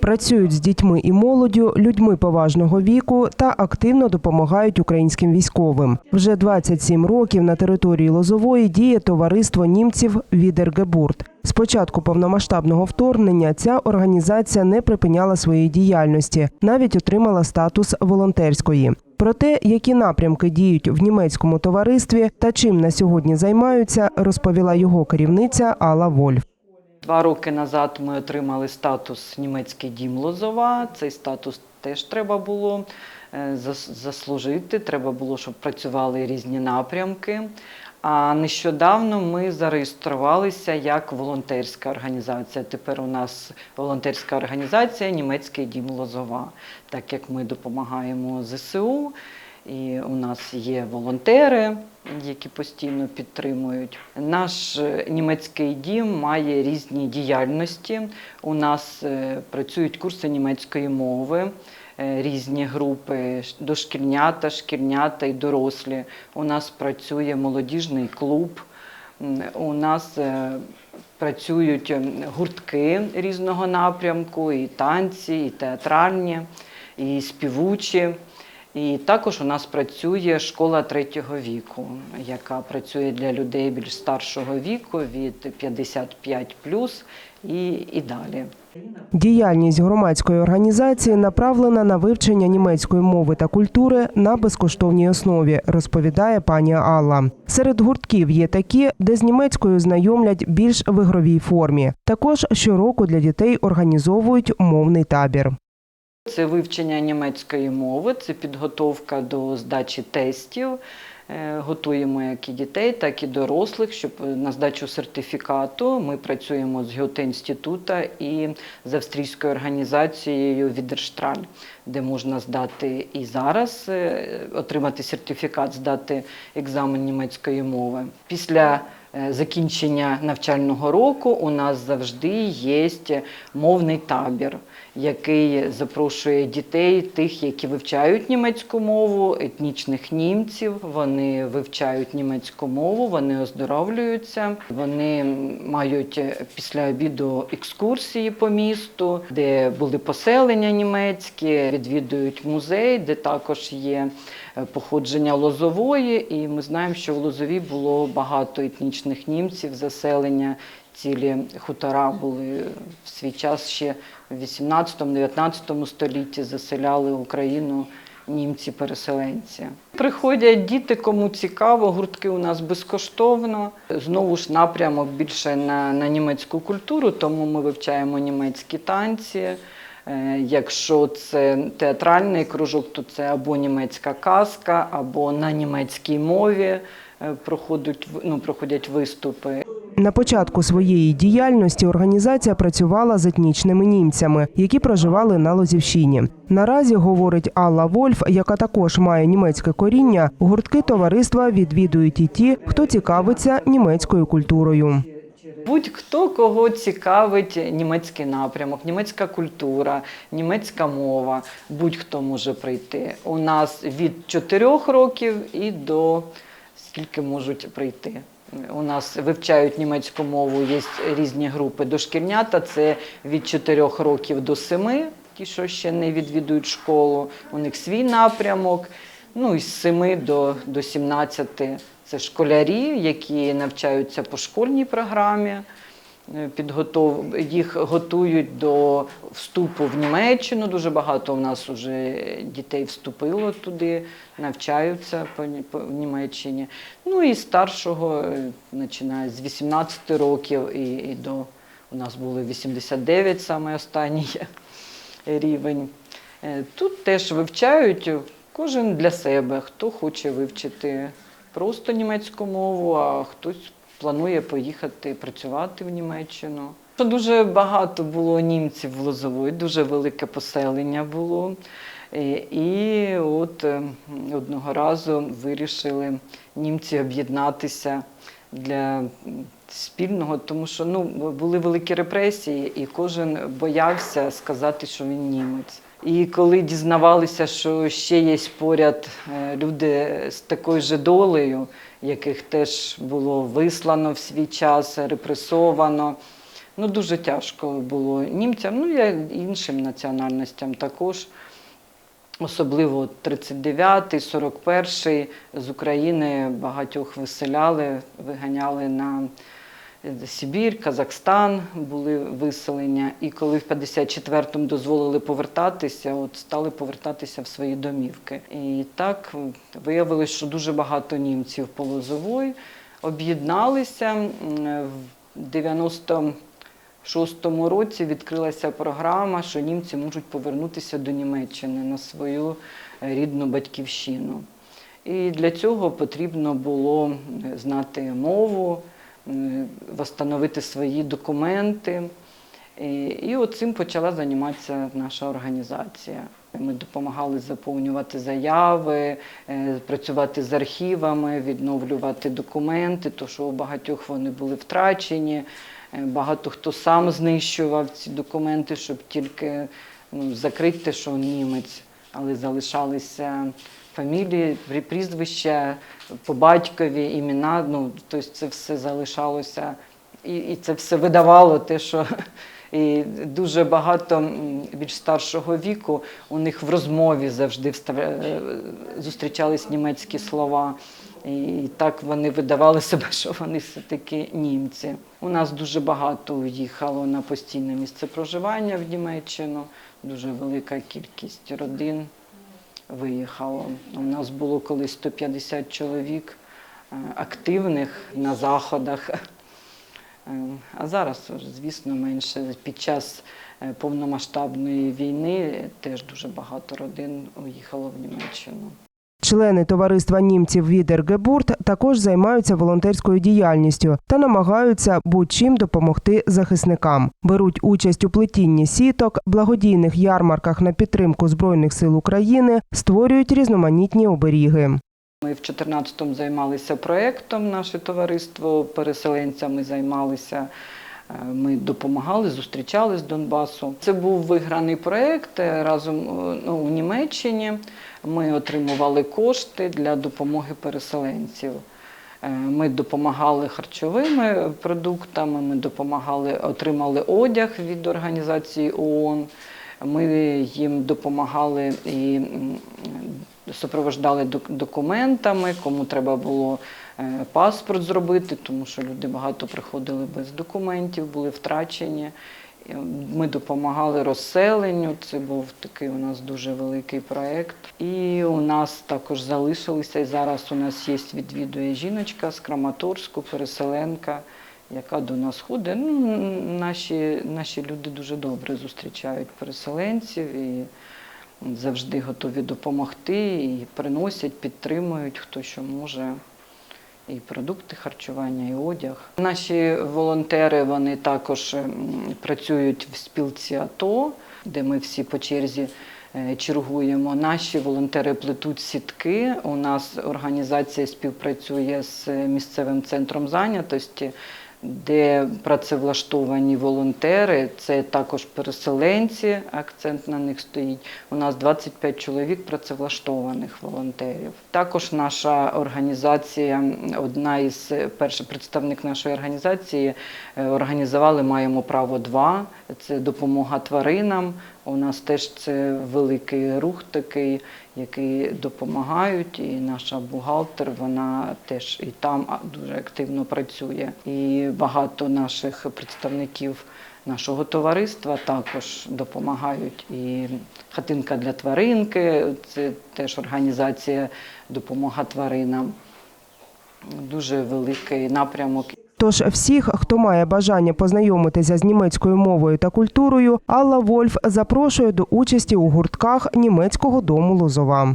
Працюють з дітьми і молоддю, людьми поважного віку та активно допомагають українським військовим. Вже 27 років на території Лозової діє товариство німців Відергебурт. З початку повномасштабного вторгнення ця організація не припиняла своєї діяльності, навіть отримала статус волонтерської. Про те, які напрямки діють в німецькому товаристві та чим на сьогодні займаються, розповіла його керівниця Алла Вольф. Два роки назад ми отримали статус німецький дім Лозова. Цей статус теж треба було е, заслужити. Треба було, щоб працювали різні напрямки. А нещодавно ми зареєструвалися як волонтерська організація. Тепер у нас волонтерська організація Німецький дім Лозова, так як ми допомагаємо ЗСУ. І у нас є волонтери, які постійно підтримують. Наш е, німецький дім має різні діяльності. У нас е, працюють курси німецької мови, е, різні групи, дошкільнята, шкільнята і дорослі. У нас працює молодіжний клуб. У нас працюють ем, гуртки різного напрямку, і танці, і театральні, і співучі. І також у нас працює школа третього віку, яка працює для людей більш старшого віку від 55 і, і далі. Діяльність громадської організації направлена на вивчення німецької мови та культури на безкоштовній основі, розповідає пані Алла. Серед гуртків є такі, де з німецькою знайомлять більш в ігровій формі. Також щороку для дітей організовують мовний табір. Це вивчення німецької мови, це підготовка до здачі тестів. Е, Готуємо як і дітей, так і дорослих, щоб на здачу сертифікату ми працюємо з Гьоте-інститута і з австрійською організацією Відерштраль, де можна здати і зараз е, отримати сертифікат, здати екзамен німецької мови. Після закінчення навчального року у нас завжди є мовний табір, який запрошує дітей, тих, які вивчають німецьку мову, етнічних німців. Вони вивчають німецьку мову, вони оздоровлюються, вони мають е, після обіду екскурсії по місту, де були поселення німецькі, відвідують музей, де також є е, походження Лозової. І ми знаємо, що в Лозові було багато етнічних німців, заселення. Цілі хутора були в свій час ще в 18-19 столітті заселяли Україну німці-переселенці. Приходять діти, кому цікаво, гуртки у нас безкоштовно. Знову ж напрямок більше на, на німецьку культуру, тому ми вивчаємо німецькі танці. Е, Якщо це театральний кружок, то це або німецька казка, або на німецькій мові е, проходять, ну, проходять виступи. На початку своєї діяльності організація працювала з етнічними німцями, які проживали на Лозівщині. Наразі говорить Алла Вольф, яка також має німецьке коріння. Гуртки товариства відвідують і ті, хто цікавиться німецькою культурою. Будь-хто кого цікавить німецький напрямок, німецька культура, німецька мова, будь-хто може прийти. У нас від 4 років і до скільки можуть прийти. У нас вивчають німецьку мову, є різні групи дошкільнята, це від 4 років до 7, ті, що ще не відвідують школу. У них свій напрямок. Ну і з 7 до, до 17 це школярі, які навчаються по школьній програмі. Е, Підготов... Їх готують до вступу в Німеччину. Дуже багато у нас вже дітей вступило туди, навчаються по, в Німеччині. Ну і старшого, е, починає з 18 років і, і до у нас були 89 саме останній рівень. Е, Тут теж вивчають кожен для себе, хто хоче вивчити просто німецьку мову, а хтось планує поїхати працювати в Німеччину. Дуже багато було німців в Лозової, дуже велике поселення було. І от е, одного разу вирішили німці об'єднатися для спільного, тому що ну, були великі репресії, і кожен боявся сказати, що він німець. І коли дізнавалися, що ще є поряд е, люди з такою же долею, яких теж було вислано в свій час, репресовано, Ну, дуже тяжко було німцям, ну і іншим національностям також. Особливо 39-й, 41-й з України багатьох виселяли, виганяли на Сибір, Казахстан були виселення. І коли в 54-му дозволили повертатися, от стали повертатися в свої домівки. І так виявилось, що дуже багато німців по Лозової об'єдналися в 90 шостому році відкрилася програма, що німці можуть повернутися до Німеччини на свою е, рідну батьківщину. І для цього потрібно було е, знати мову, м, восстановити свої документи. І, от цим почала займатися наша організація. Ми допомагали заповнювати заяви, е, працювати з архівами, відновлювати документи, то що у багатьох вони були втрачені. Е, Багато хто сам знищував ці документи, щоб тільки ну, закрити що німець, але залишалися фамілії, прі- прізвища, по батькові, імена. Ну, тобто це все залишалося, і, і це все видавало те, що і дуже багато більш старшого віку у них в розмові завжди е, зустрічались німецькі слова. І так вони видавали себе, що вони все-таки німці. У нас дуже багато уїхало на постійне місце проживання в Німеччину. Дуже велика кількість родин виїхало. У нас було колись 150 чоловік е, активних на заходах. Е, А зараз, звісно, менше. Під час е, повномасштабної війни теж дуже багато родин уїхало в Німеччину. Члени товариства німців Відергебурт також займаються волонтерською діяльністю та намагаються будь-чим допомогти захисникам. Беруть участь у плетінні сіток, благодійних ярмарках на підтримку збройних сил України, створюють різноманітні оберіги. Ми в 14-му займалися проєктом, наше товариство переселенцями займалися. Е, Ми допомагали, зустрічали з Донбасу. Це був виграний проєкт е, разом е, ну, у Німеччині. Ми отримували кошти для допомоги переселенців. Ми допомагали харчовими продуктами, ми допомагали, отримали одяг від організації ООН. Ми їм допомагали і супровождали документами, кому треба було е, паспорт зробити, тому що люди багато приходили без документів, були втрачені. Ми допомагали розселенню. Це був такий у нас дуже великий проєкт. І у нас також залишилися. І зараз у нас є відвідує жіночка з Краматорську, переселенка, яка до нас ходить. Ну, наші, наші люди дуже добре зустрічають переселенців і завжди готові допомогти, і приносять, підтримують хто що може. І продукти харчування, і одяг. Наші волонтери вони також працюють в спілці АТО, де ми всі по черзі е, чергуємо. Наші волонтери плетуть сітки. У нас організація співпрацює з місцевим центром зайнятості, де працевлаштовані волонтери, це також переселенці, акцент на них стоїть. У нас 25 чоловік працевлаштованих волонтерів. Також наша організація, одна із перший представник нашої організації, е, організували Маємо право 2 Це допомога тваринам. У нас теж це великий рух такий, який допомагають. І наша бухгалтер, вона теж і там дуже активно працює. І багато наших представників нашого товариства також допомагають. І хатинка для тваринки, це теж організація допомога тваринам. Дуже великий напрямок. Тож всіх, хто має бажання познайомитися з німецькою мовою та культурою, Алла Вольф запрошує до участі у гуртках німецького дому Лозова.